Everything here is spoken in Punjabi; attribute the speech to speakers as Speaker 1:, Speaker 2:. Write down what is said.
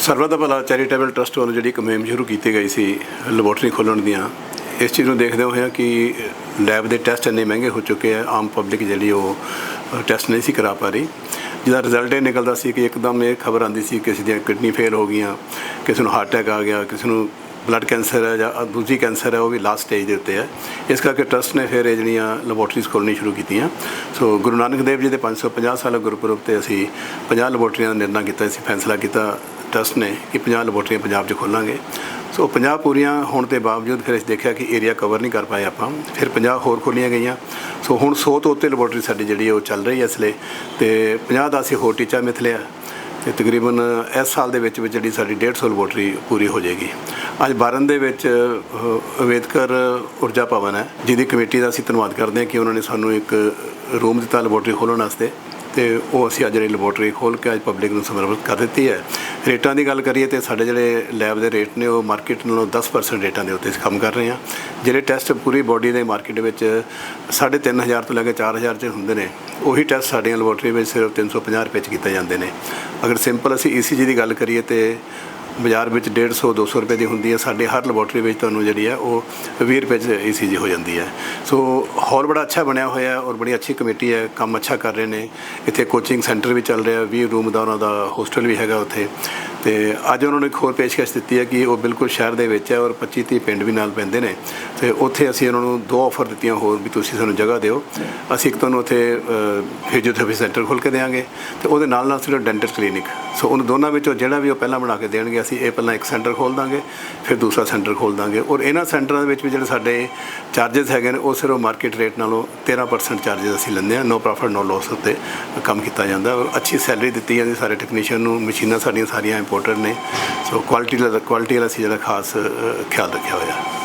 Speaker 1: ਸਰਵ ਦਾ ਭਲਾ ਚੈਰੀਟੇਬਲ ਟਰਸਟ ਵੱਲੋਂ ਜਿਹੜੀ ਇੱਕ ਮੁਹਿੰਮ ਸ਼ੁਰੂ ਕੀਤੀ ਗਈ ਸੀ ਲੈਬੋਰਟਰੀ ਖੋਲ੍ਹਣ ਦੀਆਂ, ਇਸ ਚੀਜ਼ ਨੂੰ ਦੇਖਦੇ ਹੋਏ ਕਿ ਲੈਬ ਦੇ ਟੈਸਟ ਇੰਨੇ ਮਹਿੰਗੇ ਹੋ ਚੁੱਕੇ ਆ, ਆਮ ਪਬਲਿਕ ਜਿਹੜੀ ਉਹ ਟੈਸਟ ਨਹੀਂ ਸੀ ਕਰਾ ਪਾ ਰਹੀ। ਜਿਹਦਾ ਰਿਜ਼ਲਟ ਇਹ ਨਿਕਲਦਾ ਸੀ ਕਿ ਇੱਕਦਮ ਇਹ ਖਬਰ ਆਂਦੀ ਸੀ, ਕਿਸੇ ਦੀਆਂ ਕਿਡਨੀ ਫੇਲ ਹੋ ਗਈਆਂ, ਕਿਸੇ ਨੂੰ ਹਾਰਟ ਅਟੈਕ ਆ ਗਿਆ, ਕਿਸੇ ਨੂੰ ਬਲੱਡ ਕੈਂਸਰ ਹੈ ਜਾਂ ਦੂਜੀ ਕੈਂਸਰ ਹੈ ਉਹ ਵੀ ਲਾਸਟ ਸਟੇਜ ਦੇ ਉੱਤੇ ਹੈ ਇਸ ਕਰਕੇ ਟਰਸਟ ਨੇ ਫਿਰ ਇਹ ਜਿਹੜੀਆਂ ਲੈਬੋਰਟਰੀਜ਼ ਖੋਲ੍ਹਣੀ ਸ਼ੁਰੂ ਕੀਤੀਆਂ। ਸੋ ਗੁਰੂ ਨਾਨਕ ਦੇਵ ਜੀ ਦੇ 550 ਸਾਲਾ ਗੁਰਪੁਰਬ ਤੇ ਅਸੀਂ 50 ਲੈਬੋਰਟਰੀਆਂ ਦਾ ਨਿਰਣਾ ਕੀਤਾ ਸੀ ਫੈਸਲਾ ਕੀਤਾ ਟਰਸਟ ਨੇ ਕਿ 50 ਲੈਬੋਰਟਰੀਆਂ ਪੰਜਾਬ 'ਚ ਖੋਲਾਂਗੇ। ਸੋ 50 ਪੂਰੀਆਂ ਹੋਣ ਦੇ ਬਾਵਜੂਦ ਫਿਰ ਅਸੀਂ ਦੇਖਿਆ ਕਿ ਏਰੀਆ ਕਵਰ ਨਹੀਂ ਕਰ ਪਾਏ ਆਪਾਂ। ਫਿਰ 50 ਹੋਰ ਖੋਲੀਆਂ ਗਈਆਂ। ਸੋ ਹੁਣ 100 ਤੋਂ ਉੱਤੇ ਲੈਬੋਰਟਰੀ ਸਾਡੀ ਜਿਹੜੀ ਉਹ ਚੱਲ ਰਹੀ ਹੈ ਇਸ ਲਈ ਤੇ 50 ਦਾ ਅਸੀਂ ਹੋਰ ਟੀਚਾ ਮਿਥ ਲਿਆ। ਤੇ ਤਕਰੀਬਨ ਇਸ ਸਾਲ ਦੇ ਵਿੱਚ ਵਿੱਚ ਜਿਹੜੀ ਸਾਡੀ 150 ਲੈਬੋਰਟਰੀ ਪੂਰੀ ਹੋ ਜਾਏਗੀ। ਅੱਜ ਬਾਰਨ ਦੇ ਵਿੱਚ ਅ, ਅੰਬੇਦਕਰ ਊਰਜਾ ਭਵਨ ਹੈ। ਜਿਹਦੀ ਕਮੇਟੀ ਦਾ ਅਸੀਂ ਧੰਨਵਾਦ ਕਰਦੇ ਹਾਂ ਕਿ ਉਹਨਾਂ ਨੇ ਸਾਨੂੰ ਇੱਕ ਰੂਮ ਦਿੱਤਾ ਲੈਬੋਰਟਰੀ ਖੋਲ੍ਹਣ ਵਾਸਤੇ। ਤੇ ਉਹ ਅਸੀਂ ਅੱਜ ਜਿਹੜੀ ਲੈਬੋਰਟਰੀ ਖੋਲ੍ਹ ਕੇ ਅੱਜ ਪਬਲਿਕ ਨੂੰ ਸਮਰਪਿਤ ਕਰ ਦਿੱਤੀ ਹੈ। ਰੇਟਾਂ ਦੀ ਗੱਲ ਕਰੀਏ ਤੇ ਸਾਡੇ ਜਿਹੜੇ ਲੈਬ ਦੇ ਰੇਟ ਨੇ, ਉਹ ਮਾਰਕੀਟ ਨਾਲੋਂ 10% ਰੇਟਾਂ ਦੇ ਉੱਤੇ ਅਸੀਂ ਕੰਮ ਕਰ ਰਹੇ ਹਾਂ। ਜਿਹੜੇ ਟੈਸਟ ਪੂਰੀ ਬਾਡੀ ਦੇ ਮਾਰਕੀਟ ਵਿੱਚ 3500 ਤੋਂ ਲੈ ਕੇ 4000 ਚ ਹੁੰਦੇ ਨੇ, ਉਹੀ ਟੈਸਟ ਸਾਡੀਆਂ ਲੈਬੋਰਟਰੀ ਵਿੱਚ ਸਿਰਫ 350 ਰੁਪਏ ਚ ਕੀਤੇ ਜਾਂਦੇ ਨੇ। ਅਗਰ ਸਿੰਪਲ ਅਸੀਂ ECG ਦੀ ਗੱਲ ਕਰੀਏ ਤੇ ਬਾਜ਼ਾਰ ਵਿੱਚ 150 200 ਰੁਪਏ ਦੀ ਹੁੰਦੀ ਹੈ। ਸਾਡੇ ਹਰ ਲੈਬੋਰਟਰੀ ਵਿੱਚ ਤੁਹਾਨੂੰ ਜਿਹੜੀ ਹੈ, ਉਹ 20 ਰੁਪਏ 'ਚ ECG ਹੋ ਜਾਂਦੀ ਹੈ। ਸੋ ਹਾਲ ਬੜਾ ਅੱਛਾ ਬਣਿਆ ਹੋਇਆ ਹੈ ਔਰ ਬੜੀ ਅੱਛੀ ਕਮੇਟੀ ਹੈ, ਕੰਮ ਅੱਛਾ ਕਰ ਰਹੇ ਨੇ। ਇੱਥੇ ਕੋਚਿੰਗ ਸੈਂਟਰ ਵੀ ਚੱਲ ਰਿਹਾ 20 ਰੂਮ ਦਾ ਉਹਨਾਂ ਦਾ ਹੋਸਟਲ ਵੀ ਹੈਗਾ ਉੱਥੇ। ਤੇ ਅੱਜ ਉਹਨਾਂ ਨੂੰ ਇੱਕ ਹੋਰ ਪੇਸ਼ਕਸ਼ ਦਿੱਤੀ ਹੈ ਕਿ ਉਹ ਬਿਲਕੁਲ ਸ਼ਹਿਰ ਦੇ ਵਿੱਚ ਹੈ ਔਰ 25 30 ਪਿੰਡ ਵੀ ਨਾਲ ਪੈਂਦੇ ਨੇ। ਤੇ ਉੱਥੇ ਅਸੀਂ ਉਹਨਾਂ ਨੂੰ ਦੋ ਆਫਰ ਦਿੱਤੀਆਂ, ਹੋਰ ਵੀ ਤੁਸੀਂ ਸਾਨੂੰ ਜਗ੍ਹਾ ਦਿਓ। ਅਸੀਂ ਇੱਕ ਤੁਹਾਨੂੰ ਉੱਥੇ ਫਿਜ਼ੀਓਥੈਰੇਪੀ ਸੈਂਟਰ ਖੋਲ੍ਹ ਕੇ ਦੇਵਾਂਗੇ ਤੇ ਉਹਦੇ ਨਾਲ ਨਾਲ ਸਿਰਫ ਡੈਂਟਲ ਕਲੀਨਿਕ ਸੋ ਉਹਨਾਂ ਦੋਨਾਂ ਵਿੱਚੋਂ ਜਿਹੜਾ ਵੀ ਉਹ ਪਹਿਲਾਂ ਬਣਾ ਕੇ ਦੇਣਗੇ, ਅਸੀਂ ਇਹ ਪਹਿਲਾਂ ਇੱਕ ਸੈਂਟਰ ਖੋਲ ਦਾਂਗੇ, ਫਿਰ ਦੂਸਰਾ ਸੈਂਟਰ ਖੋਲ ਦਾਂਗੇ। ਔਰ ਇਹਨਾਂ ਸੈਂਟਰਾਂ ਦੇ ਵਿੱਚ ਵੀ ਜਿਹੜੇ ਸਾਡੇ ਚਾਰजेस ਹੈਗੇ ਨੇ, ਉਹ ਸਿਰਫ ਮਾਰਕੀਟ ਰੇਟ ਨਾਲੋਂ 13% ਚਾਰजेस ਅਸੀਂ ਲੈਂਦੇ ਆ ਨੋ ਪ੍ਰੋਫਿਟ ਨੋ ਲਾਸ ਉੱਤੇ ਕੰਮ ਕੀਤਾ ਜਾਂਦਾ। ਔਰ ਅੱਛੀ ਸੈਲਰੀ ਦਿੱਤੀ ਜਾਂਦੀ ਸਾਰੇ ਟੈਕਨੀਸ਼ੀਅਨ ਨੂੰ, ਮਸ਼ੀਨਾਂ ਸਾਡੀਆਂ ਸਾਰੀਆਂ ਇੰਪੋਰਟਡ ਨੇ। ਸੋ ਕੁਆਲਿਟੀ ਦਾ ਕੁਆਲਿਟੀ ਵਾਲਾ ਸੀ ਜਿਹੜਾ ਖਾਸ ਖਿਆਲ ਰੱਖਿਆ ਹੋਇਆ।